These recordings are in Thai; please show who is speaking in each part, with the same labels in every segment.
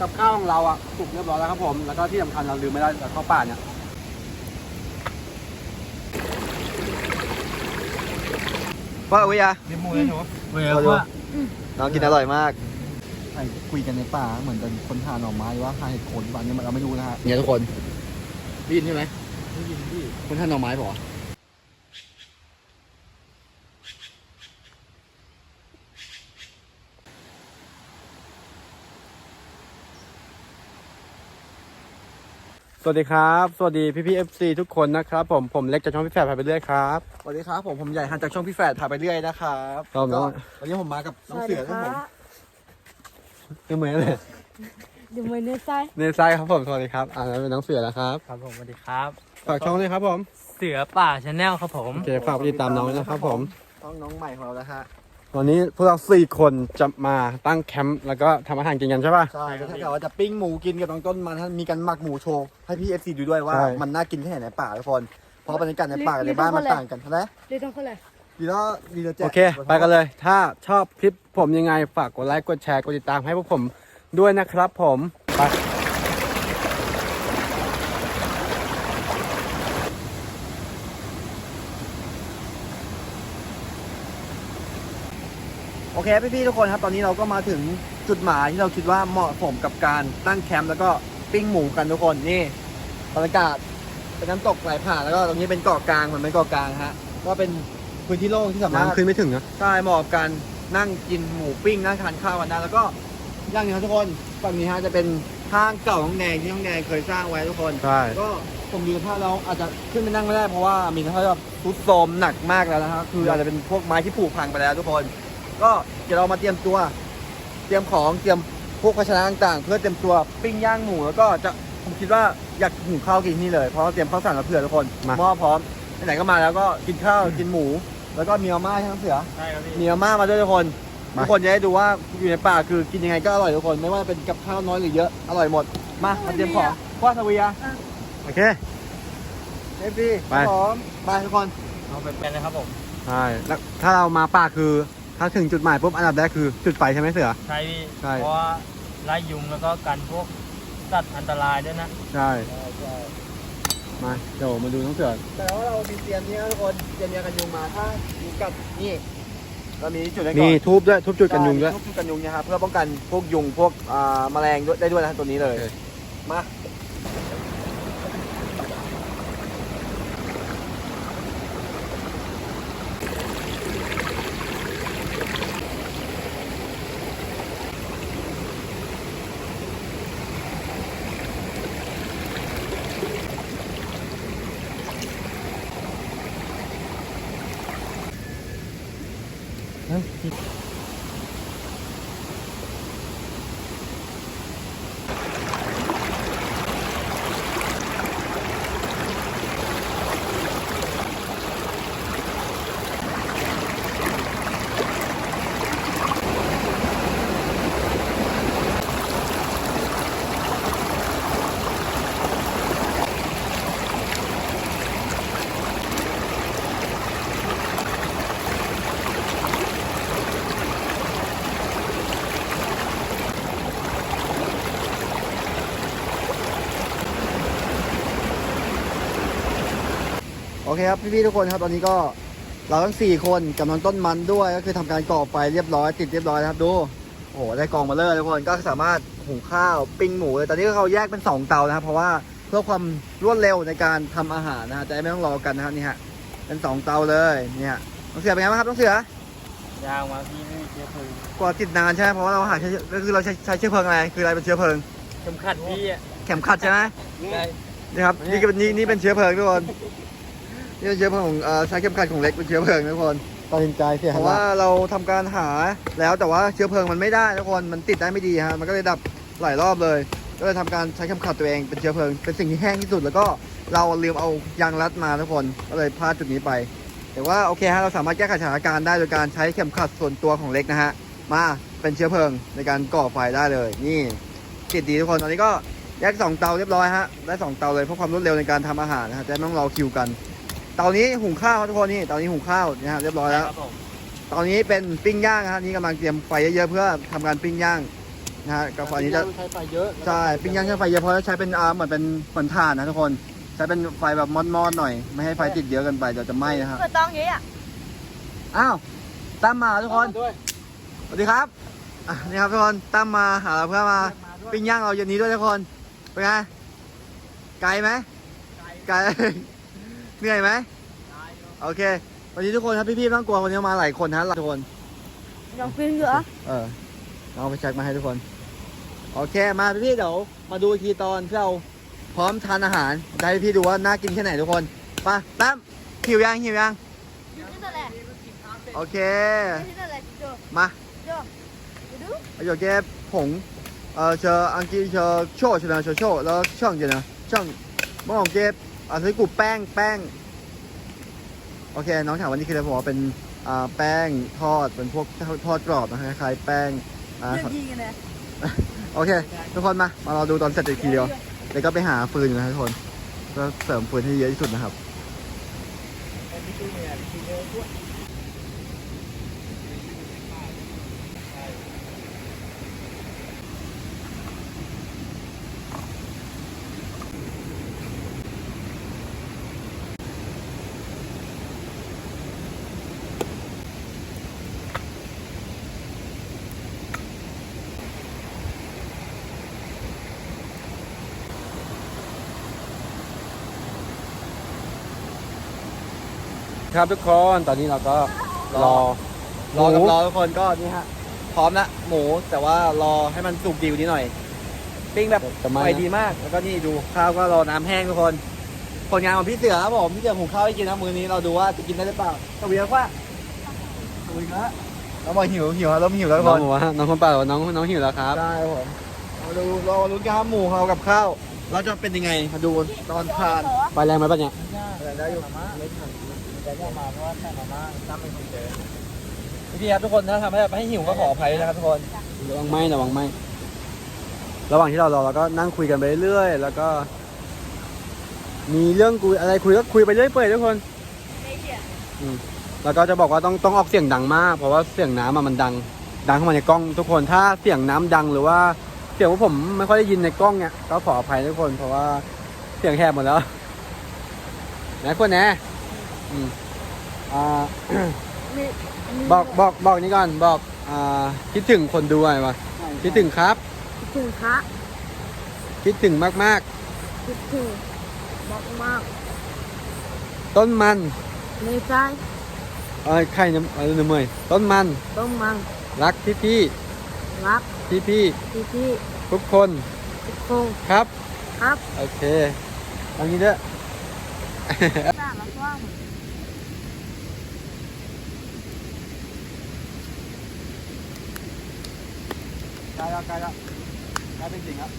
Speaker 1: กับข้าวของเราอะสุกเรียบร้อยแล้วครับผม แล้วก็ที่สำคัญเราลืมไม่ได้กับข้าวป่าเนี่ย
Speaker 2: ว่าวิยา
Speaker 1: เรียบมูเลยหนู
Speaker 2: เวลว่าน้องกินอร่อยมากใช่คุยกันในป่าเหมือนกันคนหาหน่อไม้ว่าหาเห็ดโคนบ้านนี้มันเราไม่รู้นะฮะเนี่ยทุกคนได้ยินใช่ไหม
Speaker 1: ได้ยินพี่
Speaker 2: คนหาหน่อไม้เปล่าวะ วัสดีครับ สวัสดีพี่พีเอฟซีทุกคนนะครับ ผมผมเล็กจากช่องพี่แฝดพาไปเรื่อยครับสวัสดีครับผมผมใหญ่ฮันจากช่องพี่แฝดพาไปเรื่อยนะครับ
Speaker 1: ครับ
Speaker 2: ก็วันนี้ผมมากับน้องเสือครับผมยังเหมือนเลย
Speaker 3: ดูมือเนื้อไส้
Speaker 2: เนไซครับผมสวัสดีครับอ่าแล้วเป็นน้องเสือแล้วครับ
Speaker 4: ครับผมสวัสดีครับ
Speaker 2: ฝากช่องด้วยครับผม
Speaker 4: เสือป่าชาแนลครับผม
Speaker 2: โอเคฝากไปติดตามน้องด้วยนะครับผมช่องน้องใหม่ของเรานะฮะ วันนี้พวกเราสี่คนจะมาตั้งแคมป์แล้วก็ทำอาหารกินกันใช่ป่ะ ใช่ถ้าเกิดว่าจะปิ้งหมูกินกับน้องต้นมันท่านมีกันหมักหมูโชว์ให้พี่เอฟซีดูด้วยว่า
Speaker 1: ใช่
Speaker 2: มันน่ากินแค่ไหนในป่าทุกคนเพราะบรรยากาศในป่ากับในบ้านมันต่างกันนะ
Speaker 3: เรียกต้องคนเลย
Speaker 2: ดีแล้วดีแล้วแจ๊
Speaker 1: โอเค ไปกันเลย ถ้าชอบคลิปผมยังไง ฝากกดไลค์ กดแชร์ กดติดตามให้พวกผมด้วยนะครับผม ไป
Speaker 2: โอเคพี่ๆทุกคนครับ ตอนนี้เราก็มาถึงจุดหมายที่เราคิดว่าเหมาะสมกับการตั้งแคมป์แล้วก็ปิ้งหมูกันทุกคนนี่บรรยากาศเป็นน้ำตกไหลผ่านแล้วก็ตรงนี้เป็นเกาะกลางเหมือนเป็นเกาะกลางฮะก็เป็นพื้นที่โล่งที่สามารถ
Speaker 1: น้ำขึ้นไม่ถึงนะ
Speaker 2: ใช่เหมาะกับการนั่งกินหมูปิ้งนั่งทานข้าวกันได้แล้วก็อย่างหนึงครับทุกคนฝั่งนี้ฮะจะเป็นห้างเก่าของแดงที่น้องแดงเคยสร้างไว้ทุกคน
Speaker 1: ใช่
Speaker 2: ก็ผมดูสภาพเราอาจจะขึ้นไปนั่งไม่ได้เพราะว่ามีสภาพแบบทรุดโทรมหนักมากแล้วนะครับคืออาจจะเป็นพวกไม้ที่ผุพังไปแล้วทุกคน ก็เดี๋ยวเรามาเตรียมตัว เตรียมของเตรียมพวกภาชนะต่างๆ เพื่อเตรียมตัวปิ้งย่างหมูแล้วก็จะผมคิดว่าอยากหุงข้าวกินที่นี่เลยเพราะเราเตรียมข้าวสารมาเผื่อทุกคน
Speaker 1: มา
Speaker 2: หม้อพร้อมไหนๆก็มาแล้วก็กินข้าวกินหมู แล้วก็มีมาม่าใช่ไหมเสือ
Speaker 4: ใช่ครับพี่
Speaker 2: มีมาม่ามาด้วยทุกคน
Speaker 1: มา
Speaker 2: ทุกคนจะได้ดูว่าอยู่ในป่าคือกินยังไงก็อร่อยทุกคน ไม่ว่าเป็นกับข้าวน้อยหรือเยอะอร่อยหมด มามาเตรียมของคว้าสวียะ
Speaker 1: โอเค
Speaker 2: เอฟซี
Speaker 1: ไป
Speaker 2: พร้อมไปทุกคน
Speaker 4: เอาไปเป็นเลยครับผม
Speaker 1: ใช่แล้วถ้าเรามาป่าคือ ถ้าถึงจุดหมายปุ๊บอันดับแรกคือจุดไฟใช่ไหมเสือ
Speaker 4: ใช่พี่
Speaker 1: ใช่
Speaker 4: เพราะว่าไล่ยุงแล้วก็กันพวกสัตว์อันตรายด้วยนะ
Speaker 1: ใช่มาเดี๋ยวมาดูน้องเสือ
Speaker 2: แต่ว่าเรามีเตียงนี้นะทุกคนเตียงเนี้ยกันยุงมาถ้ายุงกัดนี่เรามีจุดไว้ก่
Speaker 1: มี
Speaker 2: อน
Speaker 1: ทูบด้วยทูบจุดกันยุงด้วย
Speaker 2: ใช่ทุกกันยุงนะครับเพื่อป้องกันพวกยุงพวกอ่าแมลงด้วยได้ด้วยนะครับตัวนี้เลย
Speaker 1: โอเค
Speaker 2: มา โอเคครับพี่ๆทุกคนครับตอนนี้ก็เราทั้งสี่คนกับน้องต้นมันด้วยก็คือทำการก่อไฟเรียบร้อยติดเรียบร้อยนะครับดูโอ้โหได้กองมาเลยทุกคนก็สามารถหุงข้าวปิ้งหมูเลยตอนนี้ก็เขาแยกเป็นสองเตานะครับเพราะว่าเพื่อความรวดเร็วในการทำอาหารนะฮะจะได้ไม่ต้องรอกันนะครับนี่ฮะเป็นสองเตาเลยเนี่ยน้องเสือเป็นไงบ้างครับน้องเสือยา
Speaker 4: งมาพี่ไม่มีเชื้อเพลิง
Speaker 2: กว่าติดนานใช่ไหมเพราะว่าเราหาใช้ก็คือเราใช้ใช้เชื้อเพลิงอะไรคืออะไรเป็นเชื้อเพลิง
Speaker 4: เข็มขัดพี่อะ
Speaker 2: เข็มขัดใช่ไหม
Speaker 4: ใช่
Speaker 2: นี่ครับนี่ก็เป็นนี่นี่เป็นเชื้อเพลิงทุกคน นี่เป็นเชื้อเพลิงของเอ่อใช้เข็มขัดของเล็กเป็นเชื้อเพลิงทุกคน
Speaker 1: ตัดสินใจเสีย
Speaker 2: เพราะว่าเราทำการหาแล้วแต่ว่าเชื้อเพลิงมันไม่ได้ทุกคนมันติดได้ไม่ดีฮะมันก็เลยดับหลายรอบเลย ก็เลยทำการใช้เข็มขัดตัวเองเป็นเชื้อเพลิงเป็นสิ่งที่แห้งที่สุด แล้วก็เราลืมเอายางรัดมาทุกคนก็เลยพลาดจุดนี้ไป แต่ว่าโอเคฮะเราสามารถแก้ไขสถานการณ์ได้โดยการใช้เข็มขัดส่วนตัวของเล็กนะฮะมาเป็นเชื้อเพลิงในการก่อไฟได้เลย นี่ติดดีทุกคนตอนนี้ก็แยกสองเตาเรียบร้อยฮะได้สองเตาเลยเพื่อความรวดเร็วในการทำอาหารนะฮะจะได้ไม่ต้องรอคิวกัน เตานี้หุงข้าวครับทุกคนนี่เตานี้หุงข้าวนะฮะเรียบร้อยแล้ว
Speaker 4: ครับผม
Speaker 2: ตอนนี้เป็นปิ้งย่างนะครับนี่กำลังเตรียมไฟเยอะๆเพื่อทำการปิ้งย่างนะฮะกาแฟนี้จะ
Speaker 1: ใช้ไฟเยอะ
Speaker 2: ใช่ปิ้งย่างใช้ไฟเยอะเพราะใช้เป็นอ่าเหมือนเป็นเหมือนถ่านนะทุกคน ใช้เป็นไฟแบบมอดๆหน่อย ไม่ให้ไฟติดเยอะเกินไปเดี๋ยวจะไหม้นะครับ
Speaker 3: เปิดตองเยอะอะ
Speaker 2: อ้าวตั้มมาทุกคน
Speaker 1: ด้วย
Speaker 2: สวัสดีครับอะนี่ครับทุกคนตั้มมาหาเราเพื่อมาปิ้งย่างเราเย็นนี้ด้วยทุกคนเป็นไงไกลไหมไกล เหนื่อยไหมโอเค วันนี้ทุกคนครับพี่ๆต้องกลัววันนี้มาหลายคนฮะหลายคน
Speaker 3: ยังฟินเหรอ
Speaker 2: เออเอาไปแจกมาให้ทุกคน โอเค มาพี่ๆเดี๋ยวมาดูทีตอนเพื่เราพร้อมทานอาหารได้พี่ดูว่าน่ากินแค่ไหนทุกคนไปแป๊บหิวยังหิวยังโอเค
Speaker 3: มาโย
Speaker 2: เก็
Speaker 3: บผ
Speaker 2: งเอ่อเชออังกฤษเชอโชชนะเชอโชแล้วช่างเจนะช่างมองเก็บ อ่าใช้กูแป้งแป้ง โอเค น้องถามวันนี้คืออะไรผมบอกว่าเป็นอ่าแป้งทอดเป็นพวกทอดกรอบนะคล้ายๆแป้งอ่า
Speaker 3: เรื่องยิงกันนะ
Speaker 2: โอเค ทุกคนมา มารอดูตอนเสร็จอีกทีเดียวเดี๋ยวก็ไปหาฟืนอยู่นะทุกคนก็เสริมฟืนให้เยอะที่สุดนะครับ
Speaker 1: ครับทุกคนตอนนี้เราก็รอ
Speaker 2: รอกับ
Speaker 1: หมู
Speaker 2: รอทุกคนก็นี่ฮะ พร้อมละหมูแต่ว่ารอให้มันสุกดีกว่านี้หน่อย ปิ้งแบบ
Speaker 1: จะไหม้
Speaker 2: ไฟ
Speaker 1: นะ
Speaker 2: ดีมาก แล้วก็นี่ดูข้าวก็รอน้ำแห้งทุกคน ผลงานของพี่เสือครับผมพี่เสือหุงข้าวให้กินนะมื้อนี้เราดูว่าจะกินได้หรือเปล่าตะเวียกว่าตะเวียกละเราบอกหิวหิวครับเริ่มหิวแล้วทุก
Speaker 1: น้
Speaker 2: ค
Speaker 1: อง
Speaker 2: น
Speaker 1: บอกว่าน้องคนเปล่าบอกว่าน้องน้องหิวแล้วครับ
Speaker 2: ได้ครับผมมาดูรอลุ้นกันครับหมูเขากับข้าวเราจะเป็นยังไงมาดูตอนทาน
Speaker 1: ไฟแรงไหมปะเนี่ย
Speaker 2: ได้อยู่
Speaker 4: มาม่าเล็กหน่อย แต่เนี่ยมาเพราะว่าแต่มาม่าตั้มเป็นคนเจอ
Speaker 2: พี่ๆครับทุกคนถ้าทำให้แบบให้หิวก็ขออภัยด้วยนะครับทุกคน
Speaker 1: ระวังไหมระวังไหมระหว่างที่เรารอเราก็นั่งคุยกันไปเรื่อยๆแล้วก็ มีเรื่องคุยอะไรคุยก็คุยไปเรื่อยเปื่อยทุกคนอืมแล้วก็จะบอกว่าต้องต้องออกเสียงดังมาก เพราะว่าเสียงน้ำอะมันดัง ดังเข้ามาในกล้อง ทุกคนถ้าเสียงน้ำดังหรือว่าเสียงว่าผมไม่ค่อยได้ยินในกล้องเนี่ยก็ขออภัยทุกคน เพราะว่าเสียงแหบหมดแล้วนะคนแนะ อืมอ่า
Speaker 3: มีมี
Speaker 1: บอกบอกบอกนี่ก่อนบอกอ่าคิดถึงคนดูหน่อยวะคิดถึงครับ
Speaker 3: คิดถึงพระ
Speaker 1: คิดถึงมาก
Speaker 3: คิดถึงบอกมาก
Speaker 1: ๆ ต้นมัน
Speaker 3: ในใจ
Speaker 1: เอ้ยใครเนี่ยเออเมยต้นมัน
Speaker 3: ต้องมัน
Speaker 1: รักพี่พี่
Speaker 3: รัก
Speaker 1: พี่พี่
Speaker 3: ที่ที่
Speaker 1: ๆทุกคน
Speaker 3: ทุกคน
Speaker 1: ครับ
Speaker 3: ครับ
Speaker 1: โอเคเอางี้เด้อ
Speaker 3: สร้างแล้วว่าง
Speaker 2: ใกล้แล้วใกล้แล้วใกล้เป็นจริงครับ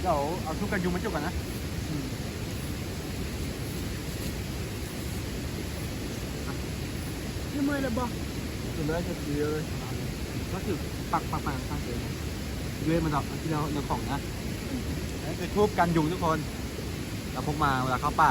Speaker 2: เดี๋ยวเอาทุกกันยุงมาจุกกันนะ
Speaker 3: ที่มือเลยบอก
Speaker 2: จุดเลยจุดเดียวเลย
Speaker 1: ก็คือปักปักปักข้างเลยด้วยมันดอกที่เราเราของนะนี่คือทูบกันยุงทุกคน เราพกมาเวลาเข้าป่า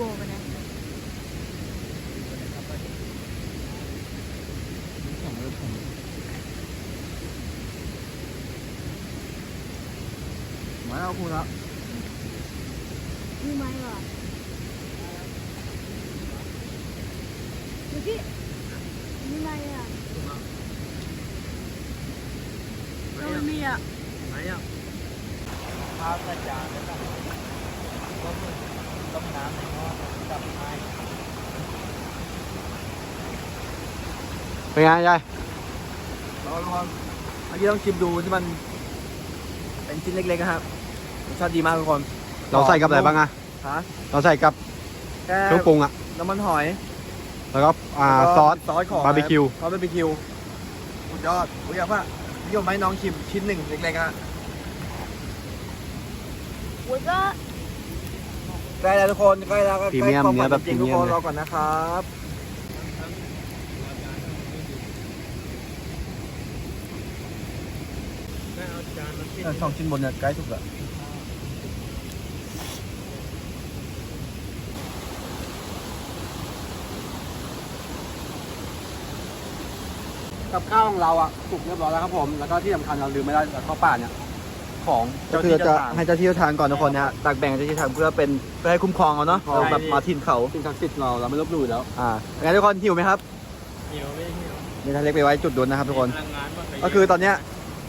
Speaker 3: โบกันนะ
Speaker 2: มายเอาคุณแล้ว
Speaker 3: นี่ไหมวะดูพี่นี่ไหมอะเรามีอะ
Speaker 4: ไหนอะข้าวกระจานแล้วก็ ต้มต้มน้ำในหม้อกับไม้
Speaker 1: เป็นไงยาย
Speaker 2: เราลองเมื่อกี้ต้องชิมดูที่มัน เป็นชิ้นเล็กๆนะครับรสชาติดีมากทุกคน
Speaker 1: เราใส่กับอะไรบ้างอะ
Speaker 2: ฮะ
Speaker 1: เราใส่กับ
Speaker 2: แค่
Speaker 1: เครื่องปรุงอะ
Speaker 2: น้ำมันหอย
Speaker 1: แล้วก็อ่า
Speaker 2: แล้วก็
Speaker 1: ซอส
Speaker 2: ซอสของ
Speaker 1: บาร์บีคิว
Speaker 2: ซอสบาร์บีคิวสุดยอดผมอยากว่านิยมให้น้องชิมชิ้นหนึ่งเล็กๆฮะ
Speaker 3: 我的
Speaker 2: ใกล้แล้วทุกคนใกล้แล้วก็
Speaker 1: พรี
Speaker 2: ใกล้
Speaker 1: เมียม
Speaker 2: ความ
Speaker 1: เนื้
Speaker 2: ฝั
Speaker 1: อนแบบ
Speaker 2: จริง
Speaker 1: พรี
Speaker 2: ๆทุก
Speaker 1: เมีย
Speaker 2: ค
Speaker 1: ม
Speaker 2: น
Speaker 1: เลย
Speaker 2: รอก่อนนะครับเออสองชิ้นบนเนี่ยใกล้สุดละ
Speaker 1: กับข้าวของเราอะสุกเรียบร้อยแล้วครับผม แล้วก็ที่สำคัญเราลืมไม่ได้กับข้าวป่าเนี่ย ของ
Speaker 2: ก็
Speaker 1: เจ้า
Speaker 2: คือ
Speaker 1: ที่
Speaker 2: จะ
Speaker 1: เจ้าทาง
Speaker 2: ให้เจ้าที่เจ้าทางก่อนทุกคนนะฮะตักแบ่งให้เจ้าที่ทางเพื่อเป็นเพื่อให้คุ้มครองเอาเนาะ
Speaker 1: คุ้มครอง
Speaker 2: เราแบบมาถิ่นเขา
Speaker 1: สิ่งศักดิ์สิทธิ์เราเราไม่ลบหลู่อยู่แล้ว
Speaker 2: อ่าเป็นไงทุกคนหิวไหมครับ
Speaker 4: หิวไม่หิว
Speaker 2: นี่ท่านเล็กไปไว้จุดดุนนะครับทุกคน
Speaker 4: พลังงานหมดไป
Speaker 2: ก็คือตอนเนี้ย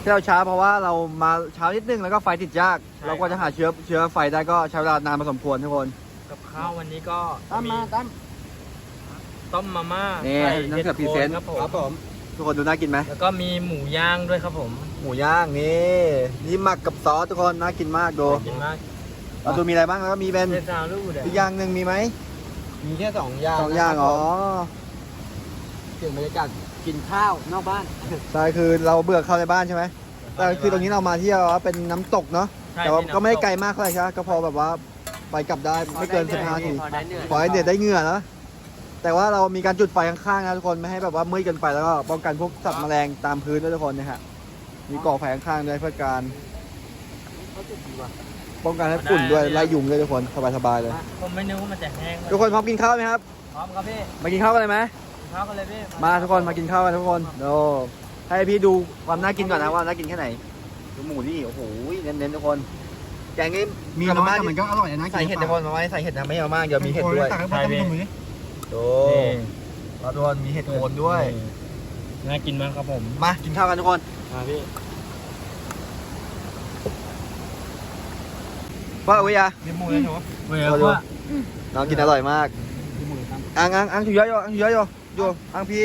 Speaker 2: ที่เราช้าเพราะว่าเรามาเช้านิดนึงแล้วก็ไฟติดยาก
Speaker 4: ใช่
Speaker 2: เราก็จะหาเชื้อเชื้อไฟได้ก็ใช้เวลานานพอสมควรทุกคน
Speaker 4: กับข้าววันนี้ก็
Speaker 1: ตั้มมาตั้ม
Speaker 4: ต้มมาม่า
Speaker 2: นี่
Speaker 4: ใส่
Speaker 2: นั่นคือพรีเซนต์
Speaker 4: ครับผม
Speaker 1: ครับผม
Speaker 2: ทุกคนดูน่ากินไหม
Speaker 4: แล้วก็มีหมูย่างด้วยครับผม
Speaker 2: หมูย่างนี่นี่หมักกับซอสทุกคนน่ากินมากดู
Speaker 4: กินมาก
Speaker 2: เราดูมีอะไรบ้างแล้วก็มีเป็น
Speaker 4: เจสาวลูกเดี๋ยว
Speaker 2: อีกอย่างหนึ่งมีไหม
Speaker 1: มีแค่สองอย่าง
Speaker 2: สองอย่างอ๋อ
Speaker 1: เปลี่ยนบรรยากาศกินข้าวนอกบ้าน
Speaker 2: ใช่คือเราเบื่อเข้าในบ้านใช่ไหมแต่คือตรงนี้เรามาเที่ยวเป็นน้ำตกเนาะ
Speaker 4: ใช่
Speaker 2: แต่ว่า
Speaker 4: เป็นน้ำ
Speaker 2: ก็ไม่ได้
Speaker 4: ต
Speaker 2: ไกลมากเท่าไหร่ใช่ไหมก็พอแบบว่าไปกลับได้ไม่เกินสิบห้านาที
Speaker 4: พอได้เหนื่อย
Speaker 2: ขอให้เด็ดได้เหงื่อนะ แต่ว่าเรามีการจุดไฟข้างๆนะทุกคนไม่ให้แบบว่ามืดเกินไปแล้วก็ป้องกันพวกสัตว์แมลงตามพื้นด้วยทุกคนนะฮะมีก่อไฟข้างๆด้วยเพื่อการป้องกันให้ฝุ่นด้วยไล่ยุงด้วยทุกคนสบายๆเลย
Speaker 4: ผมไม่นึกว่ามันจะแห้ง
Speaker 2: ทุกคนพร้อมกินข้าวไหมครับ
Speaker 4: พร้อมครับพี่
Speaker 2: มากินข้าวกันเลยไหม
Speaker 4: กินข้าวกันเลยพี่
Speaker 2: มาทุกคนมากินข้าวกันทุกคนโอ้ให้พี่ดูความน่ากินก่อนนะว่าน่ากินแค่ไหนดูหมูนี่โอ้โหเน้นๆทุกคนแกงนี้
Speaker 1: มี
Speaker 2: กับ
Speaker 1: น้อย
Speaker 2: ม่า
Speaker 1: แต่มันก็อร่อยนะ
Speaker 2: ใส่เห็ดทุกคนมาไว้ใส่เห็ดนะไม่เอามากเดี๋ยวมีเห็ดด้วย
Speaker 1: ตักให้พ่อตั้ม ดูดิ
Speaker 2: ดู
Speaker 4: นี่
Speaker 2: เราทุกคนมีเห็ดโคนด้วย
Speaker 4: น่ากินมากครับผม
Speaker 2: มากินข้าวกันทุกคน
Speaker 4: มาพี่
Speaker 2: ว่าอุ้ยอะ
Speaker 1: มีหมูเลยเหรอ
Speaker 4: เวลว่า
Speaker 2: น้องกินอร่อยมาก
Speaker 1: มีหมูตั้ม
Speaker 2: อังอังอังถือเยอะอยู่อังถือเยอะอยู่อยู่อังพี่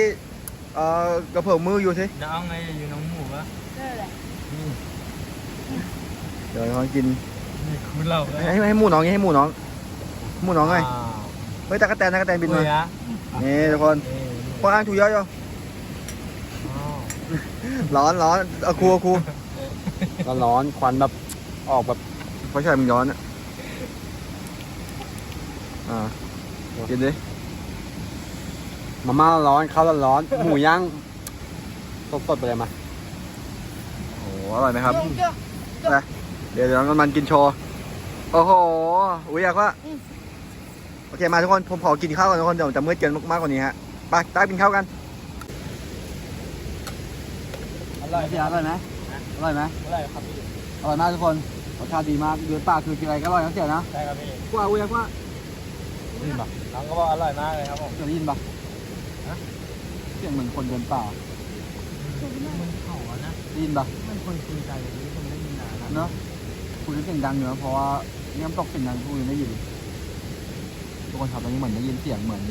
Speaker 2: เอ่อกระเพื่อมมืออยู่สิ
Speaker 4: เดี๋ยวเอาไงอยู่น้องหมูวะ
Speaker 3: 对了，
Speaker 2: เดี๋ยวน้องกิน
Speaker 4: นี่คือเราเลย
Speaker 2: ให้ให้หมูน้องให้หมูน้องหมูน้องไง
Speaker 4: อ้าว
Speaker 2: เฮ้ยตะกะแตนตะกะแตนบินมา
Speaker 4: เว้ยอะ
Speaker 2: นี่ทุกคน
Speaker 4: นี่
Speaker 2: พวกอังถือเยอะอยู่
Speaker 4: อ้าว
Speaker 2: ร้อนร้อนเอาครูเอาครู
Speaker 1: ร้อนๆควันแบบออกแบบ
Speaker 2: เพราะใช่มันร้อนอะอ่ากินดิ
Speaker 1: มาม่าร้อนข้าวร้อนหมูย่างสดๆไปเลยมา
Speaker 2: โอ้โหอร่อยไหมครับ
Speaker 3: 用这
Speaker 2: เดี๋ยวเดี๋ยวน้องมันกินโชว์โอ้โหอุ้ยอยากว่า
Speaker 3: อืม
Speaker 2: โอ เคมาทุกคนผมขอกินข้าวก่อนทุกคนเดี๋ยวจะมืดเกินมากกว่านี้ฮะไปตากินข้าวกัน
Speaker 1: อร่อยพี่อร่อยไหมอร่อยไหม
Speaker 4: อะไรครับพี่
Speaker 1: อร่อยมากทุกคนรสชาติดีมากเดือดปากคือกินอะไรก็อร่อยทั้งเสียนะ
Speaker 4: ใช่ครับพี่
Speaker 1: กว่าอุ้ยกว่า
Speaker 4: ได้ยินปะน้องก็บอกอร่อยมากเลยครับผม
Speaker 1: เคยได้ยินปะเสียงเหมือนคนเดินป่า
Speaker 4: มันเข่าอะนะ
Speaker 1: ได้ยินปะ
Speaker 4: มันคนคุยกันอย่างนี้ผมได้ยินนานแล้ว
Speaker 1: เนาะคุยเสียงดังอยู่นะเพราะว่าเนี่ยมันตกเสียงดังคุยได้ยิน ทุกคนครับตอนนี้เหมือนได้ยินเสียงเหมือน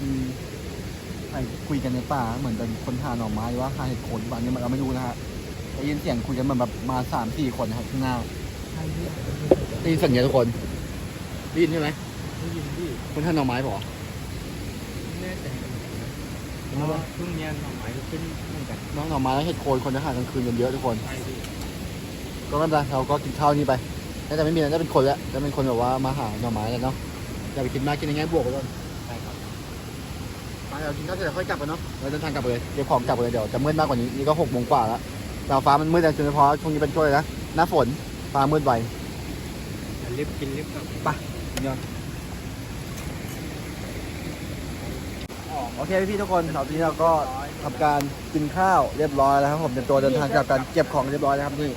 Speaker 1: อืมใครคุยกันในป่าเหมือนเป็นคนหาหน่อไม้ว่าหาเห็ดโคนบ้านนี้เราไม่รู้นะฮะได้ยินเสียงคุยกันเหมือนแบบมาสามสี่คนนะครับข้างหน้า
Speaker 4: ใช่พี่
Speaker 1: ได้ยินเสียงเนี้ยทุกคนได้ยินใช่ไหม
Speaker 4: ได้ยินพี่
Speaker 1: คนหาหน่อไม้เปล่า
Speaker 4: ไม่แน่ใจเพราะว่าช่วงเนี้ยหน่อไม้ก็ขึ้นเหมือนกัน
Speaker 1: น้องหน่อไม้แล้วเห็ดโคนคนจะหากลางคืนกันเยอะทุกคน
Speaker 4: ใช่พี่
Speaker 1: ก็ไม่เป็นไรเราก็กินข้าวนี้ไปน่าจะไม่มีอะไรน่าจะเป็นคนแล้วจะเป็นคนแบบว่ามาหาหน่อไม้แล้วเนาะ อย่าไปกินมากกินยังไงบวกไปก่อน
Speaker 4: ใช่ครับ
Speaker 1: มาเดี๋ยวกินข้าวเสร็จแล้วค่อยกลับกันเนาะเราเดินทางกลับเลยเก็บของกลับเลยเดี๋ยวจะมืดมากกว่านี้นี่ก็หกโมงกว่าแล้วดาวฟ้ามันมืดแต่โดยเฉพาะช่วงนี้เป็นช่วงอะไรนะหน้าฝนฟ้ามืดไว
Speaker 4: รีบกินรีบกลับ
Speaker 2: โอเคพี่ๆทุกคนตอนนี้เราก็ทำการกินข้าวเรียบร้อยแล้วครับผมเตรียมตัวเดินทางกลับกันเก็บของเรียบร้อยแล้วครับนี่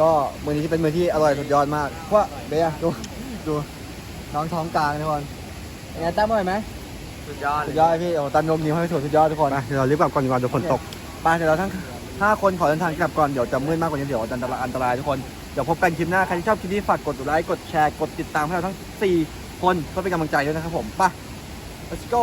Speaker 2: ก็มื้อนี้ที่เป็นมื้อที่อร่อยสุดยอดมากเพราะว่าเบียร์ดูดู น้องท้องกลางทุกคนเป็นไงตั้มบ่อยไหม
Speaker 4: สุดยอด
Speaker 2: สุดยอดพี่โอ้ตั้มยกนิ้วให้สุดยอดทุกคนไปเดี๋ยวรารีบกลับก่อนดีกว่าเดี๋ยวฝนตกไปเดี๋ยวเราทั้งห้าคนขอเดินทางกลับก่อนเดี๋ยวจะมืดมากกว่านี้เดี๋ยวอันตรายอันตรายทุกคนเดี๋ยวพบกันคลิปหน้าใครที่ชอบคลิปนี้ฝากกดไลค์กดแชร์กดติดตามให้เราทั้งสี่คนเพื่อเป็นกำลังใจด้วยนะครับผมไป let's go